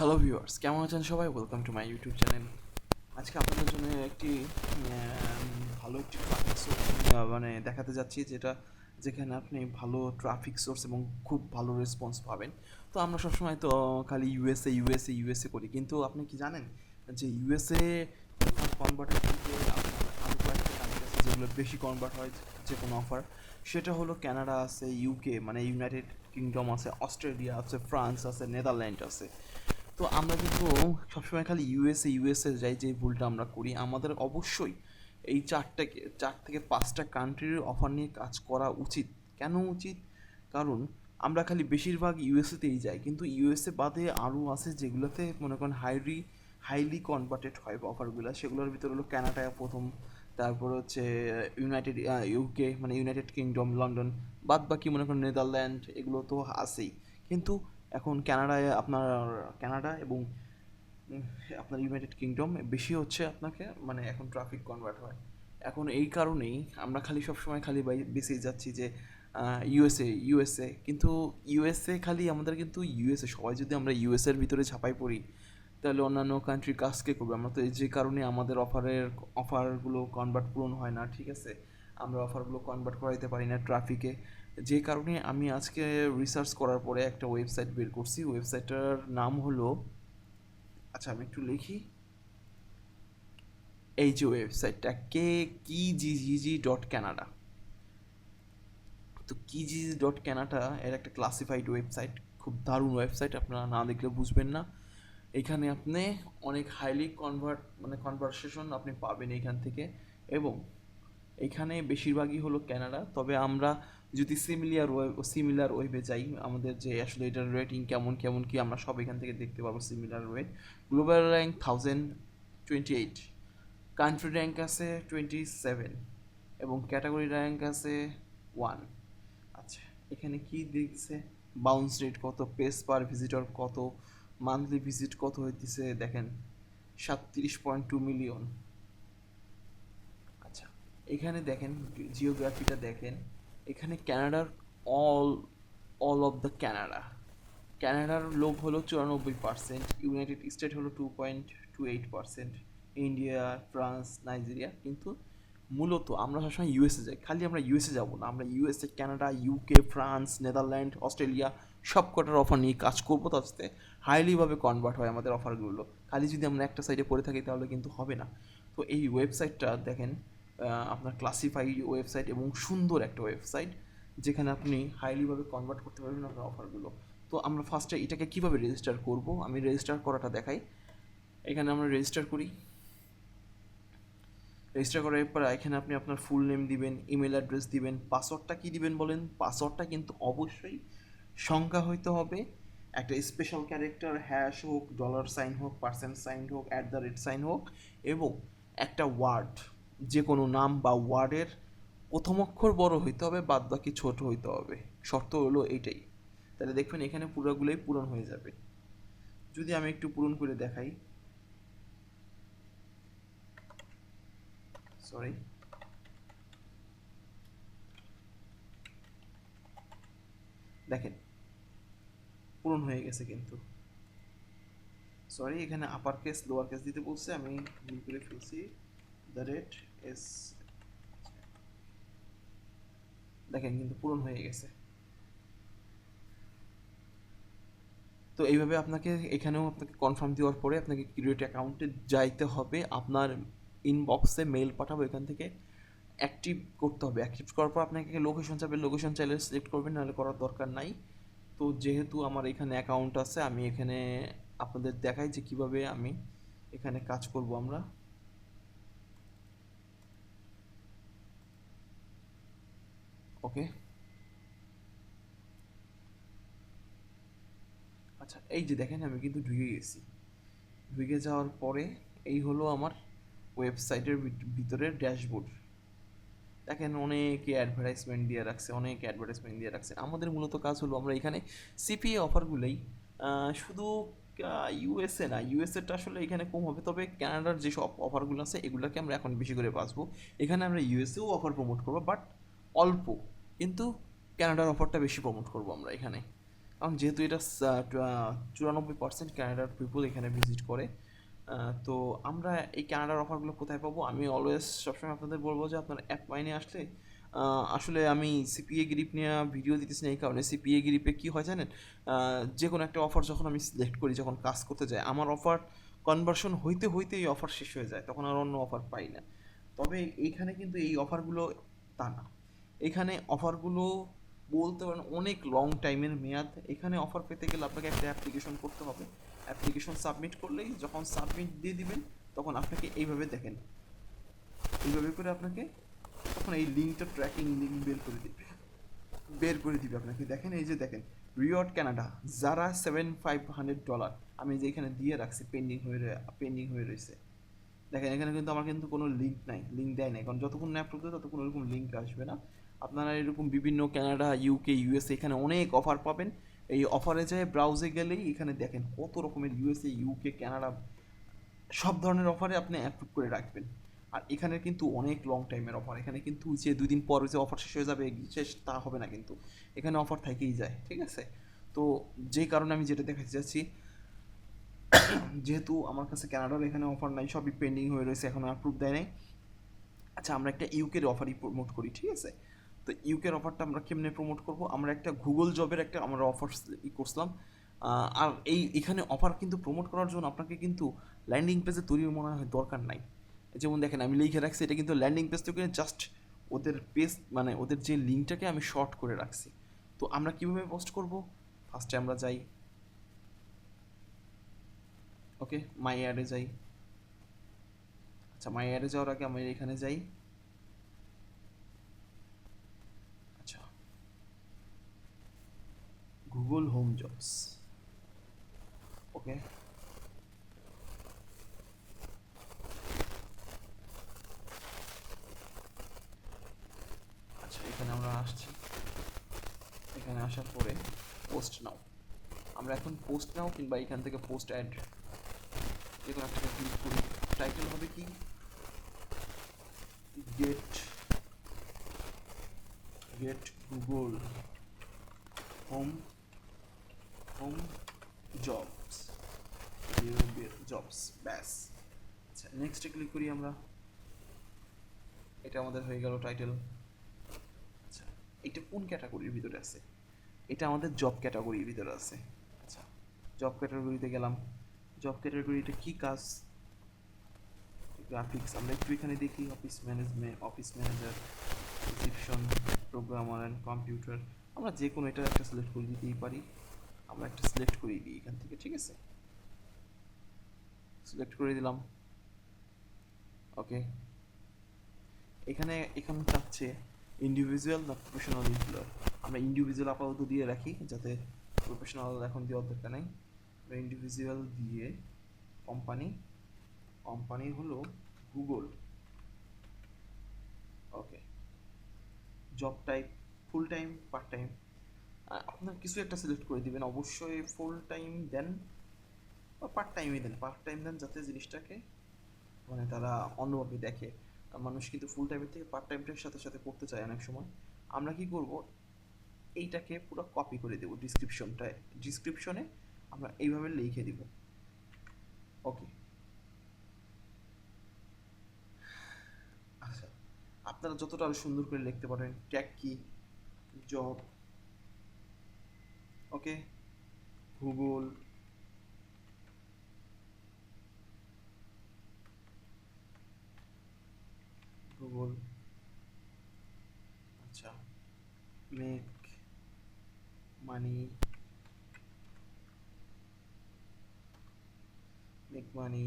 Hello viewers কেমন আছেন সবাই? Welcome to my YouTube channel আজকে আপনাদের জন্য একটি ভালো একটি ট্রাফিক সোর্স মানে দেখাতে যাচ্ছি, যেটা যেখানে আপনি ভালো ট্রাফিক সোর্স এবং খুব ভালো রেসপন্স পাবেন। তো আমরা সবসময় তো খালি ইউএসএ ইউএসএ ইউএসএ করি। কিন্তু আপনি কি জানেন যে ইউএসএ কনভার্টার থেকে আরও কয়েকটা আছে যেগুলো বেশি কনভার্ট হয় যে কোনো অফার সেটা হলো কানাডা আছে ইউকে মানে ইউনাইটেড কিংডম আছে অস্ট্রেলিয়া আছে ফ্রান্স আছে নেদারল্যান্ড আছে। তো আমরা কিন্তু সবসময় খালি ইউএসএ ইউএসএ যাই যে ভুলটা আমরা করি, আমাদের অবশ্যই এই চারটাকে চার থেকে পাঁচটা কান্ট্রির অফার নিয়ে কাজ করা উচিত। কেন উচিত? কারণ আমরা খালি বেশিরভাগ ইউএসএতেই যাই, কিন্তু ইউএসএ বাদে আরও আছে যেগুলোতে মনে করেন হাইলি হাইলি কনভার্টেড হয় অফারগুলো সেগুলোর ভিতরে হলো কানাডা প্রথম, তারপর হচ্ছে ইউনাইটেড ইউকে মানে ইউনাইটেড কিংডম লন্ডন বাদ বাকি মনে করেন নেদারল্যান্ড এগুলো তো আছেই। কিন্তু এখন কানাডায় আপনার, কানাডা এবং আপনার ইউনাইটেড কিংডম বেশি হচ্ছে আপনাকে মানে এখন ট্রাফিক কনভার্ট হয়। এখন এই কারণেই আমরা খালি সবসময় খালি বেঁচে যাচ্ছি যে ইউএসএ ইউএসএ। কিন্তু ইউএসএ খালি আমাদের কিন্তু ইউএসএ, সবাই যদি আমরা ইউএসএর ভিতরে ছাপাই পড়ি, তাহলে অন্যান্য কান্ট্রির কাজকে করবে। আমরা তো যে কারণে আমাদের অফারের, অফারগুলো কনভার্ট পূরণ হয় না, ঠিক আছে? আমরা অফারগুলো কনভার্ট করাইতে পারি না ট্রাফিকে যে কারণে আমি আজকে রিসার্চ করার পরে একটা ওয়েবসাইট বের করছি। ওয়েবসাইটটার নাম হলো আচ্ছা আমি একটু লিখি। এই যে ওয়েবসাইটটা কে কি জি জি জি ডট ক্যানাডা তো কি জি জি ডট ক্যানাডা এর একটা ক্লাসিফাইড ওয়েবসাইট খুব দারুণ ওয়েবসাইট আপনারা না দেখলে বুঝবেন না। এখানে আপনি অনেক হাইলি কনভার্ট মানে কনভারসেশন আপনি পাবেন এখান থেকে। এবং এখানে বেশিরভাগই হলো ক্যানাডা তবে আমরা যদি সিমিলার ওয়েব সিমিলার ওয়েবে যাই, আমাদের যে আসলে এটার রেটিং কেমন কেমন কি আমরা সব এখান থেকে দেখতে পারব similar way global rank thousand twenty eight country rank আছে টোয়েন্টি সেভেন এবং ক্যাটাগরি র্যাঙ্ক আছে ওয়ান আচ্ছা এখানে কি দেখছে? বাউন্স রেট কত পেস পার ভিজিটর কত মান্থলি ভিজিট কত হইতেছে, দেখেন, সাতত্রিশ পয়েন্ট টু মিলিয়ন আচ্ছা এখানে দেখেন জিওগ্রাফিটা দেখেন। এখানে ক্যানাডার all all of the Canada ক্যানাডার লোক হলো চুরানব্বই পার্সেন্ট ইউনাইটেড স্টেট হলো two point two eight percent India, France, Nigeria. কিন্তু মূলত আমরা সবসময় ইউএসএ যাই, খালি আমরা ইউএসএ যাব না। আমরা USA Canada UK France Netherland Australia সব কটার অফার নিয়ে কাজ করব। তাতে হাইলিভাবে কনভার্ট হয় আমাদের অফারগুলো খালি যদি আমরা একটা সাইডে পড়ে থাকি তাহলে কিন্তু হবে না। তো এই ওয়েবসাইটটা দেখেন আপনার ক্লাসিফাইড ওয়েবসাইট এবং সুন্দর একটা ওয়েবসাইট যেখানে আপনি হাইলিভাবে কনভার্ট করতে পারবেন আপনার অফারগুলো তো আমরা ফার্স্টে এটাকে কীভাবে রেজিস্টার করব? আমি রেজিস্টার করাটা দেখাই। এখানে আমরা রেজিস্টার করি। রেজিস্টার করার পর এখানে আপনি আপনার ফুল নেম দিবেন ইমেল অ্যাড্রেস দিবেন পাসওয়ার্ডটা কি দিবেন বলেন? পাসওয়ার্ডটা কিন্তু অবশ্যই সংখ্যা হইতে হবে। একটা স্পেশাল ক্যারেক্টার হ্যাশ হোক ডলার সাইন হোক পার্সেন্ট সাইন হোক অ্যাট দ্য রেট সাইন হোক, এবং একটা ওয়ার্ড যে কোনো নাম বা ওয়ার্ডের প্রথম অক্ষর বড় হইতে হবে, বাদ বাকি ছোট হইতে হবে। শর্ত হলো এইটাই। তাহলে দেখবেন এখানে পুরোগুলোই পূরণ হয়ে যাবে। যদি আমি একটু পূরণ করে দেখাই। সরি দেখেন, পূরণ হয়ে গেছে কিন্তু। সরি এখানে আপার কেস লোয়ার কেস দিতে বলছে, আমি ভুল করে ফেলছি। দ্য রেট এস দেখেন কিন্তু পূরণ হয়ে গেছে। তো এইভাবে আপনাকে এখানেও আপনাকে কনফার্ম দেওয়ার পরে আপনাকে ক্রিয়েট অ্যাকাউন্টে যাইতে হবে। আপনার ইনবক্সে মেল পাঠাবো, এখান থেকে অ্যাক্টিভ করতে হবে। অ্যাক্টিভ করার পর আপনাকে লোকেশন চাইবে লোকেশন চাইলে সিলেক্ট করবেন, নাহলে করার দরকার নাই। তো যেহেতু আমার এখানে অ্যাকাউন্ট আছে, আমি এখানে আপনাদের দেখাই যে কীভাবে আমি এখানে কাজ করব আমরা। ওকে আচ্ছা এই যে দেখেন, আমি কিন্তু ঢুকে গেছি। ঢুকে যাওয়ার পরে এই হলো আমার ওয়েবসাইটের ভিতরের ড্যাশবোর্ড। দেখেন, অনেকে অ্যাডভার্টাইজমেন্ট দিয়ে রাখছে, অনেক অ্যাডভার্টাইজমেন্ট দিয়ে রাখছে। আমাদের মূলত কাজ হলো, আমরা এখানে সিপিএ অফারগুলোই শুধু ইউএসএ না ইউএসএটা আসলে এখানে কম হবে। তবে ক্যানাডার যেসব অফারগুলো আছে, এগুলোকে আমরা এখন বেশি করে বাঁচবো। এখানে আমরা ইউএসএও অফার প্রমোট করব বাট অল্প। কিন্তু ক্যানাডার অফারটা বেশি প্রমোট করব আমরা এখানে। কারণ যেহেতু এটা চুরানব্বই পার্সেন্ট ক্যানাডার পিপল এখানে ভিজিট করে তো আমরা এই ক্যানাডার অফারগুলো কোথায় পাবো? আমি অলওয়েজ সবসময় আপনাদের বলব যে আপনার অ্যাপ মাইনে আসলে আসলে আমি সিপিএ গ্রিপ নিয়ে ভিডিও দিতেছি না, এই কারণে সিপিএ গ্রিপে কী হয় জানেন? যে কোনো একটা অফার যখন আমি সিলেক্ট করি, যখন কাজ করতে যাই, আমার অফার কনভার্সন হইতে হইতে এই অফার শেষ হয়ে যায়, তখন আর অন্য অফার পাই না। তবে এইখানে কিন্তু এই অফারগুলো তা না। এখানে অফারগুলো বলতে পারেন অনেক লং টাইমের মেয়াদ। এখানে অফার পেতে গেলে আপনাকে একটা অ্যাপ্লিকেশন করতে হবে। অ্যাপ্লিকেশন সাবমিট করলেই যখন সাবমিট দিয়ে দিবেন, তখন আপনাকে এইভাবে দেখেন। এইভাবে করে আপনাকে তখন এই লিঙ্কটা ট্র্যাকিং লিঙ্ক বের করে দিবে। বের করে দিবে আপনাকে। দেখেন, এই যে দেখেন রিওয়ার্ড কানাডা যারা সেভেন ফাইভ হান্ড্রেড ডলার আমি যে এখানে দিয়ে রাখছি পেন্ডিং হয়ে পেন্ডিং হয়ে রয়েছে। দেখেন, এখানে কিন্তু আমার কিন্তু কোনো লিঙ্ক নাই লিঙ্ক দেয় নাই। কারণ যতক্ষণ না অ্যাপ্রুভ ততক্ষণ ওরকম লিঙ্ক আসবে না। আপনারা এরকম বিভিন্ন কানাডা ইউকে ইউএসএ এখানে অনেক অফার পাবেন। এই অফারে যায় ব্রাউজে গেলেই এখানে দেখেন কত রকমের ইউএসএ ইউকে কানাডা সব ধরনের অফারে আপনি অ্যাপ্রুভ করে রাখবেন। আর এখানে কিন্তু অনেক লং টাইমের অফার এখানে কিন্তু যে দুই দিন পর যে অফার শেষ হয়ে যাবে, শেষ তা হবে না কিন্তু। এখানে অফার থেকেই যায়, ঠিক আছে? তো যে কারণে আমি যেটা দেখাতে চাচ্ছি, যেহেতু আমার কাছে ক্যানাডার এখানে অফার নাই, সবই পেন্ডিং হয়ে রয়েছে, এখনও অ্যাপ্রুভ দেয় নাই। আচ্ছা আমরা একটা ইউকের অফারই প্রমোট করি, ঠিক আছে? তো ইউকের অফারটা আমরা কেমনে প্রমোট করব? আমরা একটা গুগল জবের একটা আমরা অফার ই করছিলাম। আর এই এখানে অফার কিন্তু প্রমোট করার জন্য আপনাকে কিন্তু ল্যান্ডিং পেজে তৈরি মনে হয় দরকার নাই। যেমন দেখেন, আমি লিখে রাখছি, এটা কিন্তু ল্যান্ডিং পেজ থেকে জাস্ট ওদের পেজ মানে ওদের যে লিঙ্কটাকে আমি শর্ট করে রাখছি। তো আমরা কীভাবে পোস্ট করব? ফার্স্টে আমরা যাই। ওকে মাই অ্যাডে যাই। আচ্ছা মাই অ্যাডে যাওয়ার আগে আমি এখানে যাই আচ্ছা গুগল হোম জবস ওকে আচ্ছা এখানে আমরা আসছি। এখানে আসার পরে পোস্ট নাও আমরা এখন পোস্ট নাও কিংবা এখান থেকে পোস্ট অ্যাড যে কোনো একটা ক্লিক করি। টাইটেল হবে কি? Get get Google home home jobs jobs ব্যাস। আচ্ছা নেক্সটে ক্লিক করি আমরা। এটা আমাদের হয়ে গেল টাইটেল আচ্ছা এটা কোন ক্যাটাগরির ভিতরে আছে? এটা আমাদের জব ক্যাটাগরির ভিতরে আছে। আচ্ছা জব ক্যাটাগরিতে গেলাম। জব ক্যাটাগরিতে কি কাজ? গ্রাফিক্স আমরা একটু এখানে দেখি। Office management office manager reception programmer and computer আমরা যে কোনো এটা একটা সিলেক্ট করে দিতেই পারি। আমরা একটা সিলেক্ট করে দিই, এখান থেকে, ঠিক আছে? সিলেক্ট করে দিলাম। ওকে এখানে এখানে চাচ্ছে ইন্ডিভিজুয়াল না প্রফেশনাল রিগুলার আমরা ইন্ডিভিজুয়াল আপাতত দিয়ে রাখি, যাতে প্রফেশনাল এখন দেওয়ার দরকার নেই। আমরা ইন্ডিভিজুয়াল দিয়ে কোম্পানি কোম্পানি হলো Google okay job type full time part time আপনার কিছু একটা সিলেক্ট করে দিবেন। অবশ্যই ফুল টাইম দেন বা পার্ট টাইমই দেন। পার্ট টাইম দেন যাতে জিনিসটাকে মানে তারা অন্যভাবে দেখে। মানুষ কিন্তু ফুল টাইমের থেকে পার্ট টাইমটার সাথে সাথে করতে চায় অনেক সময়। আমরা কি করব? এইটাকে পুরো কপি করে দেবো ডিসক্রিপশনটায় ডিসক্রিপশনে আমরা এইভাবে লিখে দিব। ওকে আচ্ছা আপনারা যতটা সুন্দর করে লিখতে পারেন ট্যাগ কি জব ওকে ভূগোল ভূগোল আচ্ছা মেক মানি মেক মানি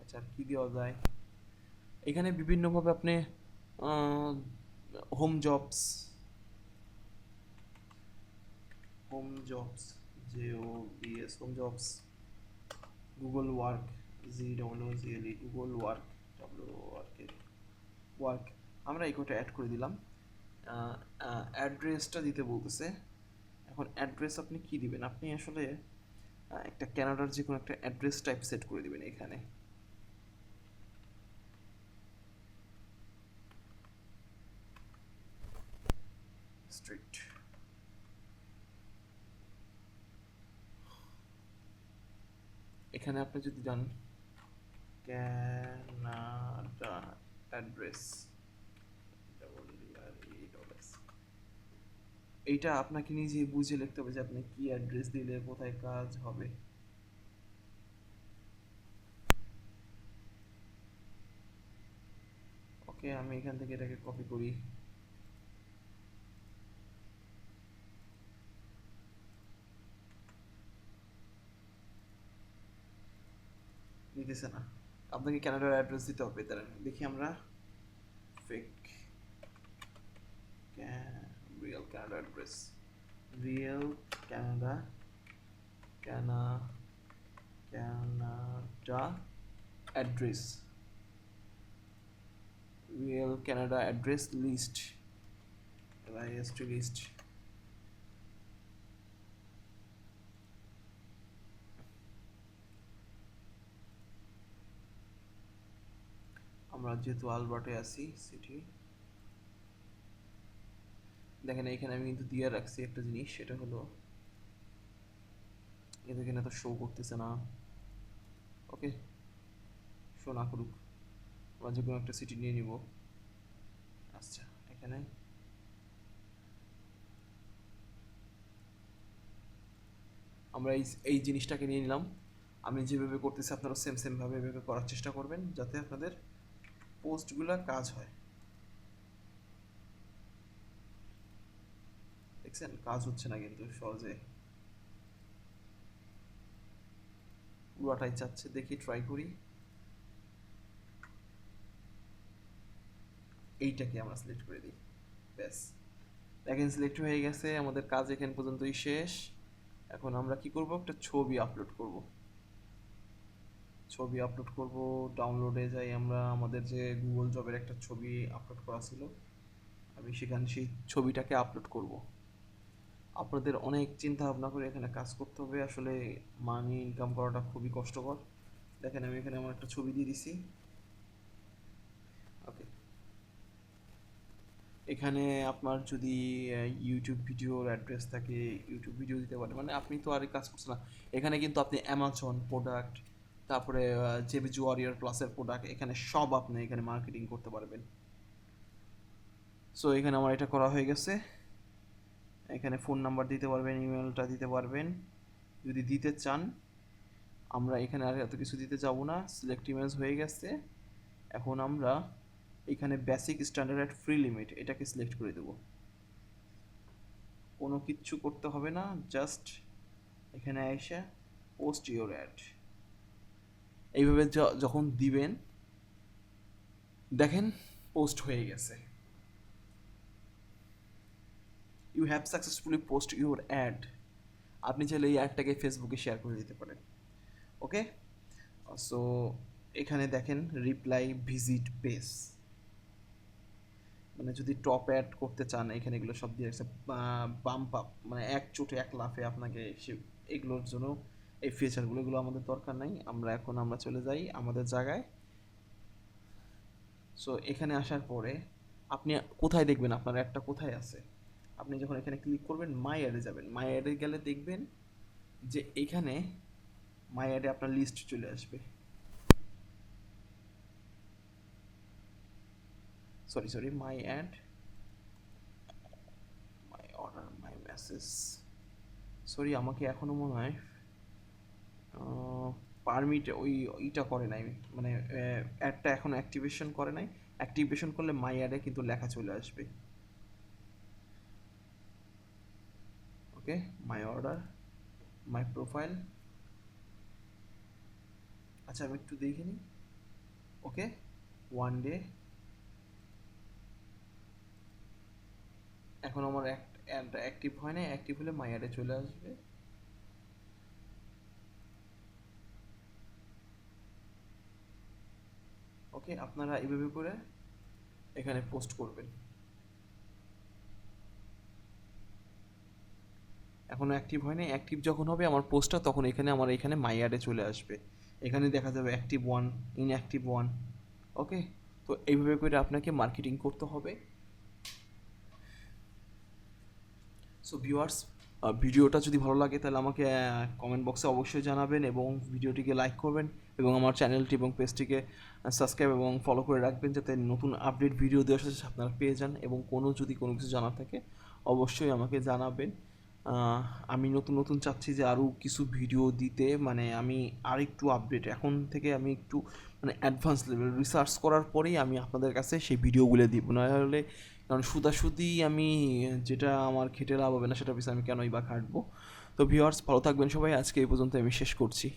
আচ্ছা কি দেওয়া যায়? এখানে বিভিন্নভাবে আপনি home jobs home jobs J O B S home jobs Google work G W G L E Google work W ওয়ার্কের ওয়ার্ক আমরা এই কোটা অ্যাড করে দিলাম। অ্যাড্রেসটা দিতে বলতেছে। এখন অ্যাড্রেস আপনি কি দিবেন? আপনি আসলে একটা ক্যানাডার যে কোনো একটা অ্যাড্রেস টাইপ সেট করে দিবেন এখানে। এখানে আপনি যদি যান। ক্যানাডা অ্যাড্রেস এইটা আপনাকে নিজে বুঝে লিখতে হবে যে আপনি কি অ্যাড্রেস দিলে কোথায় কাজ হবে। ওকে আমি এখান থেকে এটাকে কপি করি। নিতেছে না। আপনাকে ক্যানাডার অ্যাড্রেস দিতে হবে, দাঁড়ান। দেখি আমরা। Fake real Canada address real Canada ক্যানা Canada address real Canada address list L I S T list আমরা যেহেতু আলবার্টে আছি, সিটি। দেখেন এখানে আমি কিন্তু দিয়ে রাখছি একটা জিনিস, সেটা হলো কিন্তু এখানে তো শো করতেছে না। ওকে শো না করুক। আমরা যে কোনো একটা সিটি নিয়ে নিব। আচ্ছা এখানে। আমরা এই এই জিনিসটাকে নিয়ে নিলাম। আমি যেভাবে করতেছি, আপনারা সেম সেমভাবে এভাবে করার চেষ্টা করবেন, যাতে আপনাদের পোস্টগুলো কাজ হয়। দেখছেন? কাজ হচ্ছে না কিন্তু সহজে। পুরাটাই চাচ্ছে, দেখি ট্রাই করি। এইটাকে আমরা সিলেক্ট করে দিই। ব্যাস। দেখেন সিলেক্ট হয়ে গেছে, আমাদের কাজ এখান পর্যন্তই শেষ। এখন আমরা কি করব? একটা ছবি আপলোড করব। ছবি আপলোড করব ডাউনলোডে যাই আমরা, আমাদের যে গুগল জবের একটা ছবি আপলোড করা ছিল, আমি সেখানে সেই ছবিটাকে আপলোড করব। আপনাদের অনেক চিন্তা ভাবনা করে এখানে কাজ করতে হবে, আসলে মানি ইনকাম করাটা খুবই কষ্টকর। দেখেন আমি এখানে আমার একটা ছবি দিয়ে দিছি। ওকে এখানে আপনার যদি ইউটিউব ভিডিওর অ্যাড্রেস থাকে ইউটিউব ভিডিও দিতে পারেন মানে আপনি তো আর কাজ করছেন না। এখানে কিন্তু আপনি অ্যামাজন প্রোডাক্ট তারপরে জেবিজি ওয়ারিয়ার প্লাসের প্রোডাক্ট এখানে সব আপনি এখানে মার্কেটিং করতে পারবেন। সো এখানে আমার এটা করা হয়ে গেছে। এখানে ফোন নাম্বার দিতে পারবেন ইমেলটা দিতে পারবেন। যদি দিতে চান, আমরা এখানে আর এত কিছু দিতে যাব না। সিলেক্ট ইমেজ হয়ে গেছে। এখন আমরা এখানে basic standard at free limit এটাকে সিলেক্ট করে দেব। কোনো কিচ্ছু করতে হবে না জাস্ট এখানে এসে পোস্ট ইউর অ্যাড এইভাবে যখন দিবেন, দেখেন পোস্ট হয়ে গেছে। You have successfully post your ad আপনি চাইলে এই অ্যাডটাকে ফেসবুকে শেয়ার করে দিতে পারেন। ওকে সো এখানে দেখেন রিপ্লাই ভিজিট পেজ মানে যদি টপ অ্যাড করতে চান, এখানে এগুলো সব দিয়ে রাখছে বাম্প আপ মানে এক চোটে এক লাফে আপনাকে সে, এগুলোর জন্য এই ফিচারগুলো এগুলো আমাদের দরকার নাই, আমরা এখন আমরা চলে যাই আমাদের জায়গায়। সো এখানে আসার পরে আপনি কোথায় দেখবেন? আপনার অ্যাডটা কোথায় আছে? আপনি যখন এখানে ক্লিক করবেন মাই অ্যাডে যাবেন। মাই অ্যাডে গেলে দেখবেন যে এখানে মাই অ্যাডে আপনার লিস্ট চলে আসবে। Sorry sorry my ad my order my message sorry আমাকে এখনও মনে হয় পারমিট ওই ইটা করে নাই মানে অ্যাডটা এখন অ্যাক্টিভেশন করে নাই। অ্যাক্টিভেশন করলে মাই অ্যাডে কিন্তু লেখা চলে আসবে। ওকে মাই অর্ডার মাই প্রোফাইল আচ্ছা আমি একটু দেখে নিই। ওকে ওয়ান ডে এখন আমার অ্যাক্টিভ হয় না অ্যাক্টিভ হলে মাই অ্যাডে চলে আসবে। ওকে, আপনারা এইভাবে করে এখানে পোস্ট করবেন। এখনও অ্যাক্টিভ হয়নি। অ্যাক্টিভ যখন হবে, আমার পোস্টটা তখন এখানে, আমার এখানে মাই অ্যাডে চলে আসবে। এখানে দেখা যাবে active one inactive one okay? তো এইভাবে করে আপনাকে মার্কেটিং করতে হবে। সো ভিউয়ার্স ভিডিওটা যদি ভালো লাগে, তাহলে আমাকে কমেন্ট বক্সে অবশ্যই জানাবেন এবং ভিডিওটিকে লাইক করবেন। এবং আমার চ্যানেলটি এবং পেজটিকে সাবস্ক্রাইব এবং ফলো করে রাখবেন যাতে নতুন আপডেট ভিডিও দেওয়ার সাথে আপনারা পেয়ে যান এবং কোনো যদি কোনো কিছু জানা থাকে, অবশ্যই আমাকে জানাবেন। আমি নতুন নতুন চাচ্ছি যে আরও কিছু ভিডিও দিতে মানে আমি আর একটু আপডেট এখন থেকে আমি একটু মানে অ্যাডভান্স লেভেল রিসার্চ করার পরেই আমি আপনাদের কাছে সেই ভিডিওগুলো দিব। নাহলে কারণ সুদাসুদি আমি যেটা আমার খেটে লাভ হবে না, সেটা পিছনে আমি কেনই বা খাটবো? তো ভিউয়ার্স ভালো থাকবেন সবাই, আজকে এই পর্যন্ত আমি শেষ করছি।